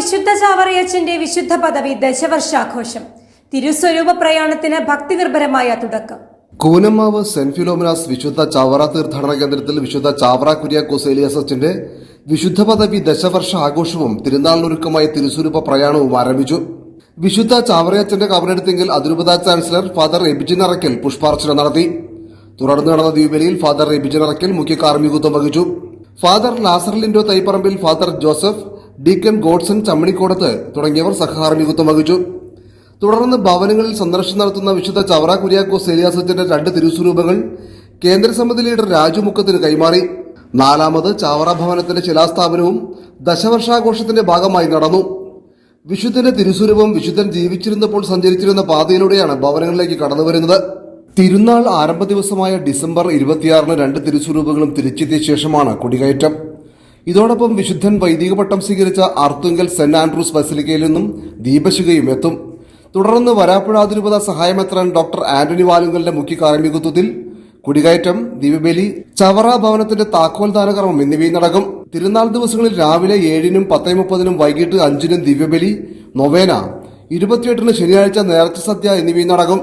വിശുദ്ധ ചാവറയച്ചന്റെ വിശുദ്ധ പദവി ദശവർഷാഘോഷം. തിരുസ്വരൂപ പ്രയാണത്തിന് ഭക്തിനിർഭരമായ തുടക്കം. കൂനമാവ് സെന്റ് ഫിലോമിനാസ് വിശുദ്ധ ചാവറ തീർത്ഥാടന കേന്ദ്രത്തിൽ വിശുദ്ധ ചാവറ കുര്യാക്കോസ് ഏലിയാസച്ചന്റെ വിശുദ്ധ പദവി ദശവർഷ ആഘോഷവും തിരുനാളിനൊരുക്കമായ തിരുസ്വരൂപ പ്രയാണവും ആരംഭിച്ചു. വിശുദ്ധ ചാവറയച്ചന്റെ കബറെടുത്തെങ്കിൽ അതിരൂപത ചാൻസലർ ഫാദർ എബിജിൻ അറക്കൽ പുഷ്പാർച്ചന നടത്തി. തുടർന്ന് നടന്ന ദ്വീപലിയിൽ ഫാദർ എബിജിൻ അറക്കൽ മുഖ്യ കാർമ്മികത്വം വഹിച്ചു. Father Lazar Thaiparambil father Joseph deacon Godson Chammanikodath തുടങ്ങിയവർ സഹകാർമ്മികത്വം വഹിച്ചു. തുടർന്ന് ഭവനങ്ങളിൽ സന്ദർശനം നടത്തുന്ന വിശുദ്ധ ചവറ കുര്യാക്കോസ് ഏലിയാസത്തിന്റെ രണ്ട് തിരുസ്വരൂപങ്ങൾ കേന്ദ്രസമിതി ലീഡർ രാജു മുക്കത്തിന് കൈമാറി. നാലാമത് ചാവറ ഭവനത്തിന്റെ ശിലാസ്ഥാപനവും ദശവർഷാഘോഷത്തിന്റെ ഭാഗമായി നടന്നു. വിശുദ്ധന്റെ തിരുസ്വരൂപം വിശുദ്ധൻ ജീവിച്ചിരുന്നപ്പോൾ സഞ്ചരിച്ചിരുന്ന പാതയിലൂടെയാണ് ഭവനങ്ങളിലേക്ക് കടന്നുവരുന്നത് തിരുനാൾ ആരംഭ ദിവസമായ ഡിസംബർ ഇരുപത്തിയാറിന് രണ്ട് തിരുസ്വരൂപങ്ങളും തിരിച്ചെത്തിയ ശേഷമാണ് കൊടികയറ്റം. ഇതോടൊപ്പം വിശുദ്ധൻ വൈദിക പട്ടം സ്വീകരിച്ച ആർത്തുങ്കൽ സെന്റ് ആൻഡ്രൂസ് ബസിലിക്കയിൽ നിന്നും ദീപശിഖയും എത്തും. തുടർന്ന് വരാപ്പുഴ അതിരൂപത സഹായമെത്രാൻ ഡോക്ടർ ആന്റണി വാലുങ്കലിന്റെ മുഖ്യ കാർമ്മികത്വത്തിൽ കുടികയറ്റം ദീപബലി ചവറ ഭവനത്തിന്റെ താക്കോൽ ദാനകർമ്മം എന്നിവയും നടക്കും. തിരുനാൾ ദിവസങ്ങളിൽ രാവിലെ ഏഴിനും പത്തേ മുപ്പതിനും വൈകിട്ട് അഞ്ചിനും ദിവ്യബലി നൊവേന ഇരുപത്തിയെട്ടിന് ശനിയാഴ്ച നേർച്ച സദ്യ എന്നിവയും നടക്കും.